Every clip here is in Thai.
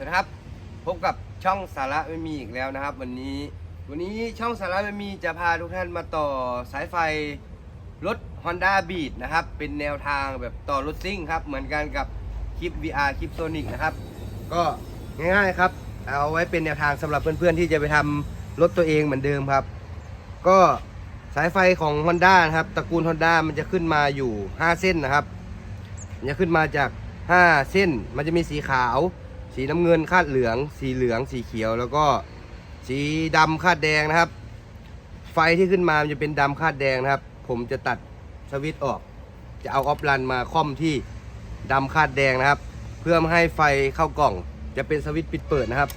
สวัสดีครับพบกับช่องสาระไม่มีอีกแล้วนะครับ วันนี้ วันนี้ช่องสาระไม่มีจะพาทุกท่านมาต่อสายไฟรถ Honda Beat นะครับ เป็นแนวทางแบบต่อรถซิ่งครับ เหมือนกันกับคลิป VR คลิปโซนิกนะครับ ก็ง่ายๆครับ เอาไว้เป็นแนวทางสำหรับเพื่อนๆที่จะไปทำรถตัวเองเหมือนเดิมครับ ก็สายไฟของ Honda นะครับตระกูล Honda มันจะขึ้นมาอยู่ 5 เส้นนะครับ มันจะขึ้นมาจาก 5 เส้น มันจะมีสีขาว สีน้ำเงินคาดเหลือง สีเหลืองสีเขียว แล้วก็สีดำคาดแดงนะครับ ไฟที่ขึ้นมามันจะเป็นดำคาดแดงนะครับ ผมจะตัดสวิตช์ออก จะเอาออฟรันมาค่อมที่ดำคาดแดงนะครับ เพื่อไม่ให้ไฟเข้ากล่อง จะเป็นสวิตช์ปิดเปิดนะครับ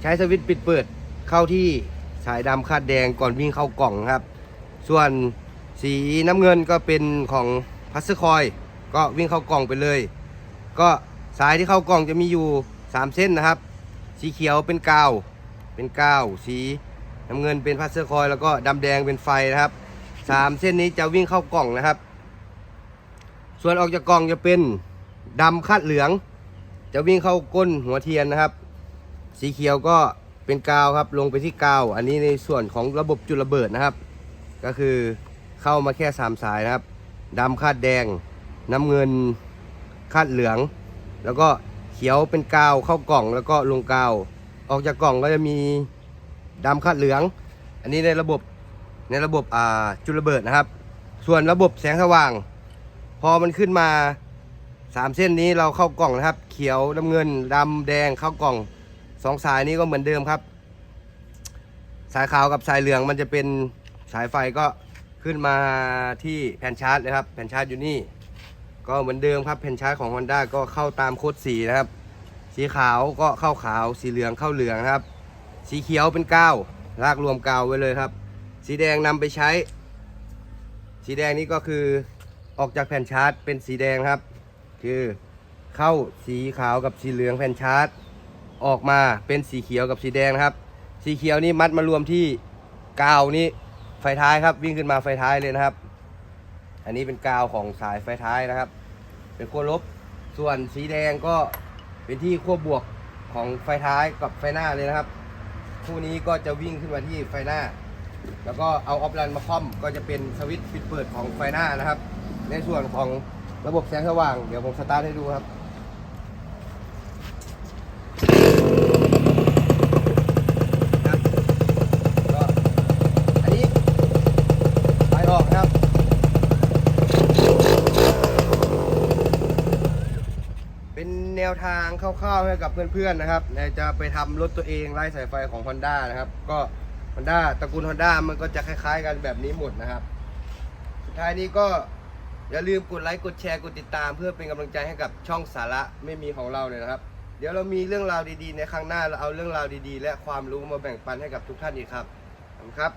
ใช้สวิตช์ปิดเปิดเข้าที่สายดำคาดแดงก่อนวิ่งเข้ากล่องครับ ส่วนสีน้ำเงินก็เป็นของพัสคอย ก็วิ่งเข้ากล่องไปเลย ก็ สายที่เข้ากล่องจะมีอยู่ 3 เส้นนะครับ สีเขียวเป็นกาว เป็นกาว สีน้ำเงินเป็นพัสคอยแล้วก็ดำแดงเป็นไฟนะครับสามเส้นนี้จะวิ่งเข้ากล่องนะครับ ส่วนออกจากกล่องจะเป็นดำคาดเหลือง จะวิ่งเข้าก้นหัวเทียนนะครับ สีเขียวก็เป็นกาวครับลงไปที่กาว อันนี้ในส่วนของระบบจุดระเบิดนะครับ ก็คือเข้ามาแค่สามสายนะครับดำคาดแดง น้ำเงินคาดเหลือง แล้วก็เขียวเป็นกาวเข้ากล่องแล้วก็ลงกาว ออกจากกล่องก็จะมีดำคาดเหลือง อันนี้ในระบบในระบบอ่าจุดระเบิดนะครับ ส่วนระบบแสงสว่าง พอมันขึ้นมาสามเส้นนี้เราเข้ากล่องนะครับ เขียวน้ำเงินดำแดงเข้ากล่องสองสายนี้ก็เหมือนเดิมครับ สายขาวกับสายเหลืองมันจะเป็นสายไฟก็ขึ้นมาที่แผ่นชาร์จเลยครับ แผ่นชาร์จอยู่นี่ ก็เหมือนเดิมครับแผ่นชาร์จของ Honda ก็เข้าตามโคดสีนะครับ สีขาวก็เข้าขาว สีเหลืองเข้าเหลืองครับ สีเขียวเป็นกาวลากรวมกาวไว้เลยครับ สีแดงนำไปใช้ สีแดงนี่ก็คือออกจากแผ่นชาร์จเป็นสีแดงครับ คือเข้าสีขาวกับสีเหลืองแผ่นชาร์จ ออกมาเป็นสีเขียวกับสีแดงนะครับ สีเขียวนี่มัดมารวมที่กาวนี่ไฟท้ายครับวิ่งขึ้นมาไฟท้ายเลยนะครับ อันนี้เป็นกาวของสายไฟท้ายนะครับ เป็นขั้วลบ ส่วนสีแดงก็เป็นที่ขั้วบวกของไฟท้ายกับไฟหน้าเลยนะครับ คู่นี้ก็จะวิ่งขึ้นมาที่ไฟหน้า แล้วก็เอาออฟรันมาคอมก็จะเป็นสวิตช์ปิดเปิดของไฟหน้านะครับ ในส่วนของระบบแสงสว่าง เดี๋ยวผมสตาร์ทให้ดูครับก็อันนี้ไฟออกนะครับ เป็น แนวทางคร่าวๆให้กับเพื่อนๆนะครับจะไปทำรถตัวเองไล่สายไฟของ Honda นะครับ ก็ Honda ตระกูล Honda มันก็จะคล้าย ๆ กันแบบนี้หมดนะครับ สุดท้ายนี้ก็อย่าลืมกดไลค์กดแชร์กดติดตาม เพื่อเป็นกำลังใจให้กับช่องสาระไม่มีของเราเลยนะครับ เดี๋ยวเรามีเรื่องราวดีๆ ในครั้งหน้าเราเอาเรื่องราวดีๆ และความรู้มาแบ่งปันให้กับทุกท่านอีกครับขอบคุณครับ